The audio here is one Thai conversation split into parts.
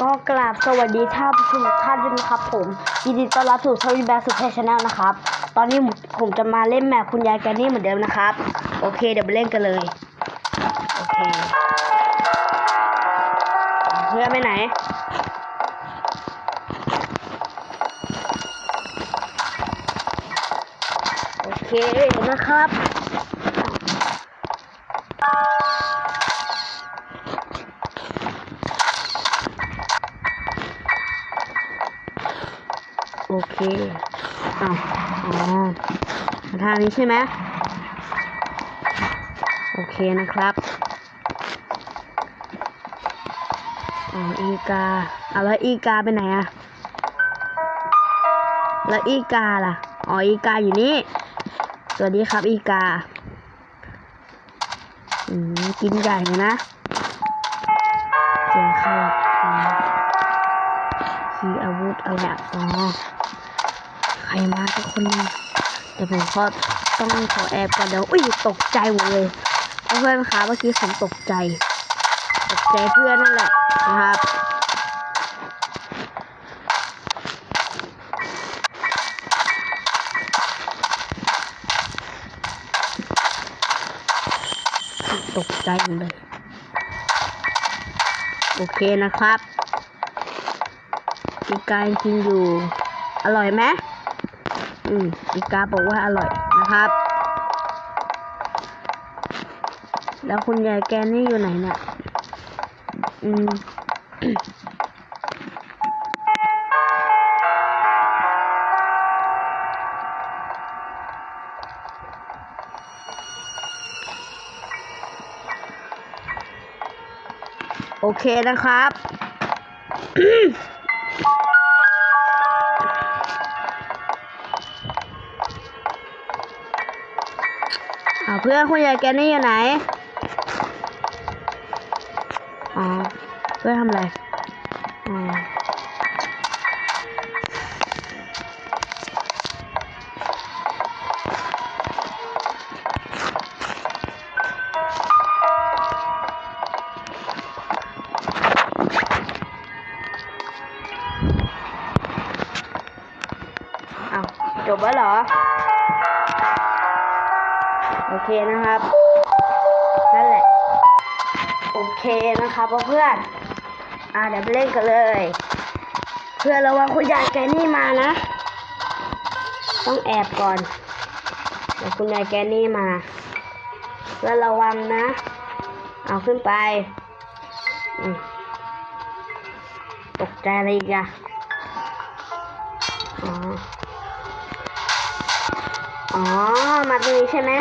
ก็กราบสวัสดีท่านผู้ชมทุกท่านด้วยนะครับ ผมยินดีต้อนรับสู่ชวินแบงค์สุดเทชแนลนะครับ ตอนนี้ผมจะมาเล่นแมปคุณยายแกนี่เหมือนเดิมนะครับ โอเคเดี๋ยวไปเล่นกันเลยโอเคเพื่อไปไหนโอเคนะครับ อ้าวอ๋อทางนี้ใช่ไหมโอเคนะครับอ๋ออีกาเอาแล้วอีกาไปไหนอะแล้วอีกาล่ะ อ๋อ อีกาอยู่นี่ สวัสดีครับอีกา อืม กินใหญ่เลยนะ เสียงใครอ๋อขีอาวุธอะไรอะ อ๋อใครมาทุกคนนึงเดี๋ยวผมขอต้องขอแอบก่อนเดี๋ยวอุ้ยตกใจหมดเลยเพื่อนคะเมื่อกี้ผมตกใจ ตกใจเพื่อนนั่นแหละนะครับตกใจหมดเลย โอเคนะครับอีกายังกินอยู่ อร่อยไหม อืมอีกาบอกว่าอร่อยนะครับ แล้วคุณยายแกนี่อยู่ไหนเนี่ยอืมโอเคนะครับ อ่าเพื่อนคุณยายแกนี่อยู่ไหน อ๋อ เพื่อนทำอะไร อ๋อ นะครับ นั่นแหละ โอเคนะครับเพื่อนอ่าเดี๋ยวไปเล่นกันเลย เพื่อนระวังคุณยายแกนี่มานะ ต้องแอบก่อนเดี๋ยวคุณยายแกนี่มาเพื่อนระวังนะ เอาขึ้นไปตกใจอะไรอีกอะอ๋อ มาตรงนี้ใช่ไหม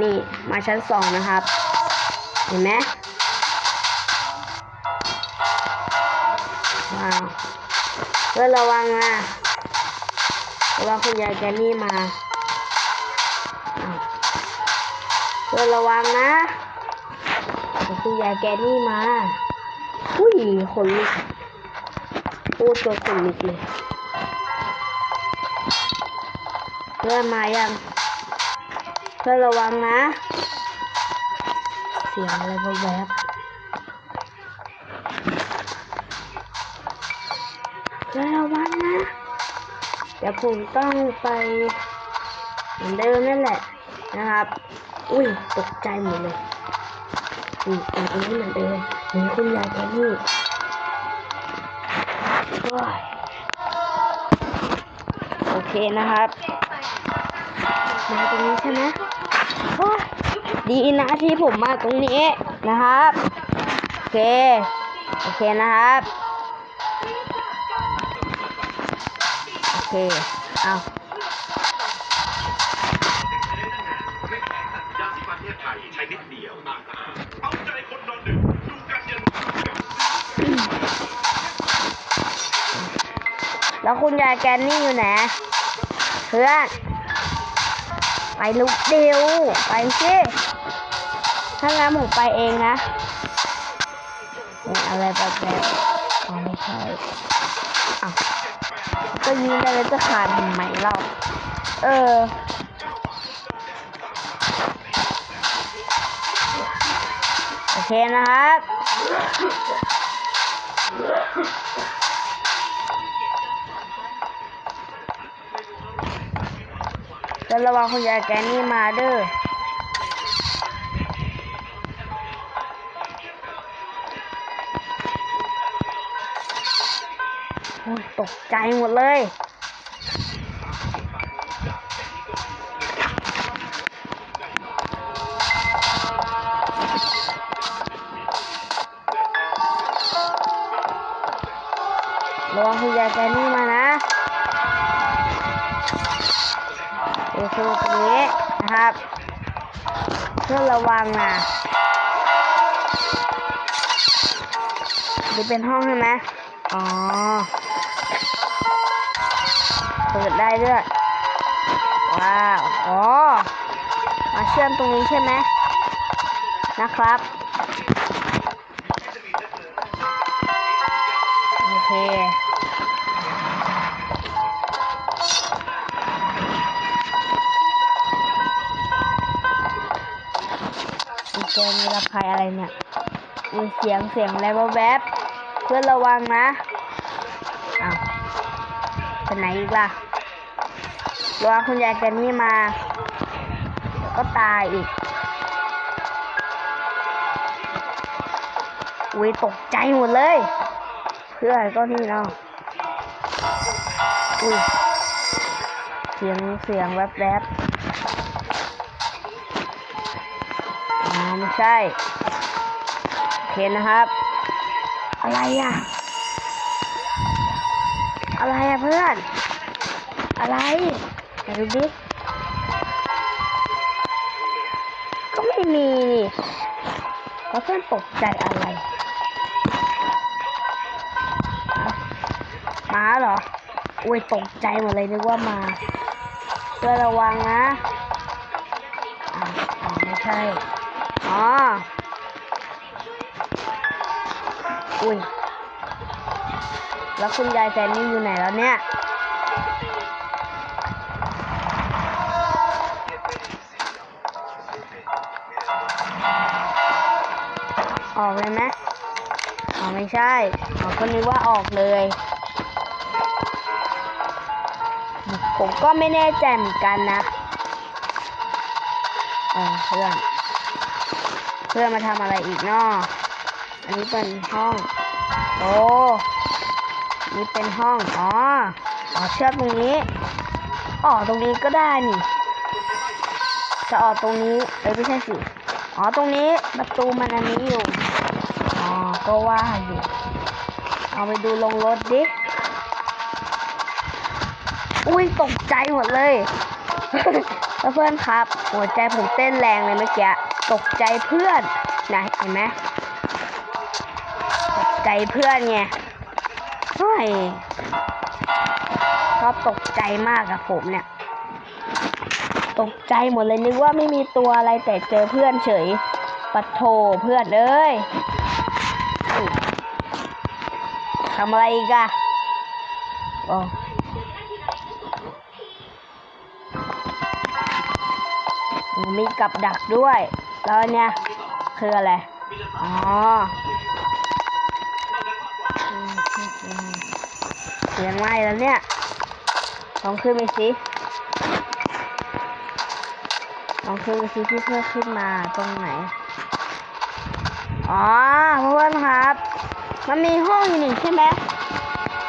นี่มาชั้นสองนะครับ เห็นไหมว้าวเพื่อระวังนะระวังคุณยายแกนี่มาเพื่อระวังนะเดี๋ยวคุณยายแกนี่มาอุ้ยขนลุกพูดตัวขนลุกเลยเพื่อนมายัง เพื่อนระวังนะ เสียงอะไรแวบๆเพื่อนระวังนะ เดี๋ยวผมต้องไปเหมือนเดิมนั่นแหละนะครับ อุ้ยตกใจหมดเลยอืมอันนี้เหมือนเดิมหนีคุณยายแกนี่โอ้ยโอเคนะครับ มาตรงนี้ใช่ไหมดีนะที่ผมมาตรงนี้นะครับ โอเค โอเคนะครับ โอเค เอาใช้นิดเดียวเอาใจคนนอนดึกดูกันยันแล้วคุณยายแกนนี่อยู่ไหน เพื่อน ไปลุกเดียวไปสิถ้างั้นผมไปเองนะนี่อะไรแบบแบบอ๋อไม่ใช่อ้าวก็ยิงได้แล้วจะขาดทำไมเราเออโอเคนะครับ แล้วระวังคุณยายแกนี่มาเด้อโอ้ยตกใจหมดเลย เดี๋ยวคือตรงนี้นะครับเพื่อระวังนะนี่เป็นห้องใช่ไหมอ๋อ เปิดได้ด้วย ว้าว อ๋อ มาเชื่อมตรงนี้ใช่ไหม นะครับ โอเค มีเกมมีระภัยอะไรเนี่ยมีเสียงเสียงอะไรแวบเพื่อนระวังนะอ้าวไปไหนอีกล่ะระวังคุณยายแกนนี่มาเดี๋ยวก็ตายอีกอุ้ยตกใจหมดเลย เพื่อนก็นี่เนาะอุ้ยเสียงเสียงแวบแไม่ใช่ โอเคนะครับ อะไรอะ อะไรอะเพื่อน อะไรไหนดูดิ ก็ไม่มีนี่แล้วเพื่อนตกใจอะไรมาเหรอ อุ้ยตกใจหมดเลยนึกว่ามาเพื่อระวังนะ อ่าไม่ใช่ อ๋อ อุ้ย แล้วคุณยายแฟนนี่อยู่ไหนแล้วเนี่ย ออกเลยไหมอ๋อไม่ใช่อ๋อคนนี้ว่าออกเลย ผมก็ไม่แน่ใจเหมือนกันนะ อ๋อเพื่อน เพื่อนมาทำอะไรอีกเนาะอันนี้เป็นห้อง โอ้นี่เป็นห้อง อ๋อ อ๋อเชือกตรงนี้ อ๋อตรงนี้ก็ได้นี่ จะออกตรงนี้เอ้ยไม่ใช่สิ อ๋อตรงนี้ประตูมันอันนี้อยู่ อ๋อ ก็ว่าอยู่ เอาไปดูลงรถดิ อุ้ยตกใจหมดเลย เพื่อนๆครับ หัวใจผมเต้นแรงเลยเมื่อกี้ ตกใจเพื่อนนะเห็นไหมตกใจเพื่อนไงเฮ้ยชอบตกใจมากอะผมเนี่ย ตกใจหมดเลยนึกว่าไม่มีตัวอะไรแต่เจอเพื่อนเฉยปัดโถเพื่อนเอ้ยทำอะไรอีกอะโอ้มีกับดักด้วย แล้วเนี่ยคืออะไร อ๋อเสียงไหมแล้วเนี่ยลองขึ้นไปสิลองขึ้นไปสิที่เพื่อขึ้นมาตรงไหน อ๋อเพื่อนครับ มันมีห้องอยู่หนึ่งใช่ไหม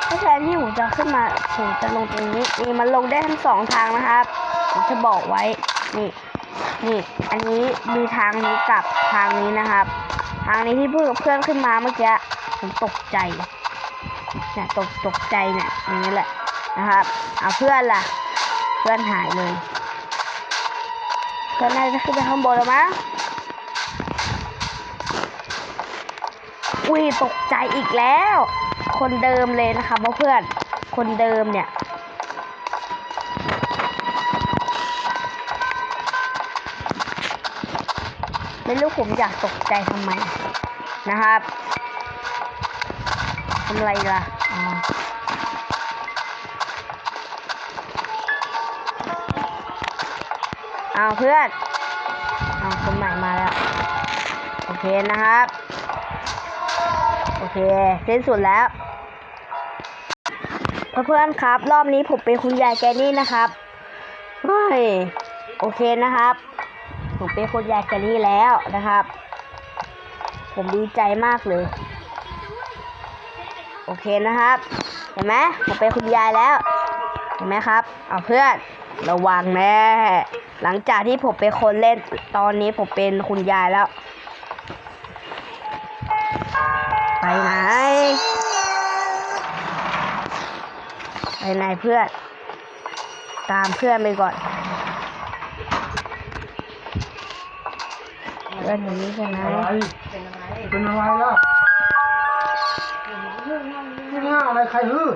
ถ้าแทนที่ผมจะขึ้นมาผมจะลงตรงนี้นี่มันลงได้ทั้งสองทางนะครับผมจะบอกไว้นี่ นี่ อันนี้มีทางนี้กับทางนี้นะครับ ทางนี้ที่พื่อนกับเพื่อนขึ้นมาเมื่อกี้ผมตกใจเนี่ยตกตกใจเนี่ยอย่างนี้แหละนะครับเอาเพื่อนล่ะ เพื่อนหายเลยเพื่อนน่าจะขึ้นไปข้างบนแล้วมั้งอุ้ยตกใจอีกแล้ว คนเดิมเลยนะคะเพื่อนคนเดิมเนี่ย ไม่รู้ผมอยากตกใจทำไมนะครับทำไรล่ะอ๋อเอาเพื่อนเอาคนใหม่มาแล้ว โอเคนะครับ โอเคสิ้นสุดแล้ว เพื่อนๆครับ รอบนี้ผมเป็นคุณยายแกนี่นะครับเฮ้ยโอเคนะครับ ผมเป็นคนยายแกนี่แล้วนะครับ ผมดีใจมากเลย โอเคนะครับ เห็นไหมผมเป็นคุณยายแล้ว เห็นไหมครับ เอาเพื่อนระวังแน่หลังจากที่ผมเป็นคนเล่นตอนนี้ผมเป็นคุณยายแล้ว ไปไหน ไปไหนเพื่อน ตามเพื่อนไปก่อน เพื่อนอยู่นี่ใช่ไหมอะไรเป็นอะไรล่ะไม่ห้าอะไรใครฮือ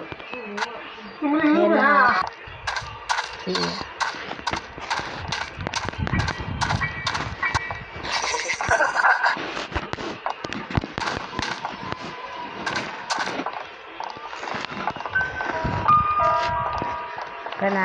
ไม่ได้ฮือไม่ห้าสี่ไปไหน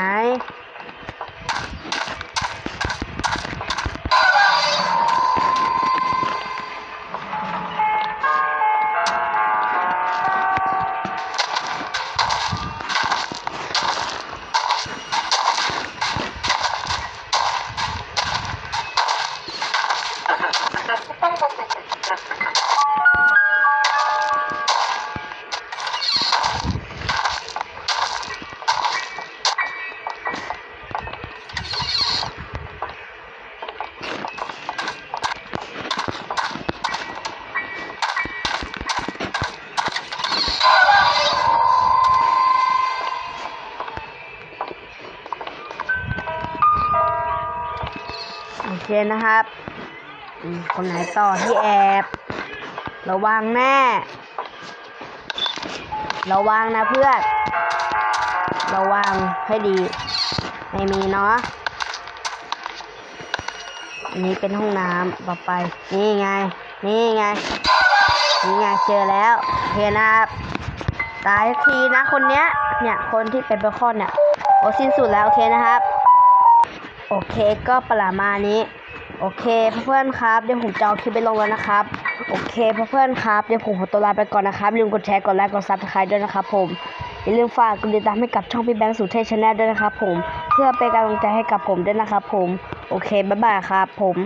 เคนะครับ คนไหนต่อที่แอบ ระวังแน่ระวังนะเพื่อน ระวังให้ดี ไม่มีเนาะอันนี้เป็นห้องน้ำต่อไป นี่ไง นี่ไง นี่ไงเจอแล้วเคนะครับ ตายทีนะคนเนี้ย เนี่ย คนที่เป็นเบคอนเนี่ย โอ้สิ้นสุดแล้วโอเคนะครับ โอเคก็ประมาณนี้ โอเคเพื่อนๆครับเดี๋ยวผมจะเอาคลิปไปลงแล้วนะครับ โอเคเพื่อนๆครับเดี๋ยวผมขอตัวลาไปก่อนนะครับอย่าลืมกดแชร์กดไลค์กดซับสไครต์ด้วยนะครับผมอย่าลืมฝากกดติดตามให้กับช่องพี่แบงค์สุเทพชาแนลด้วยนะครับผมเพื่อเป็นกำลังใจให้กับผมด้วยนะครับผมโอเคบ๊ายบายครับผม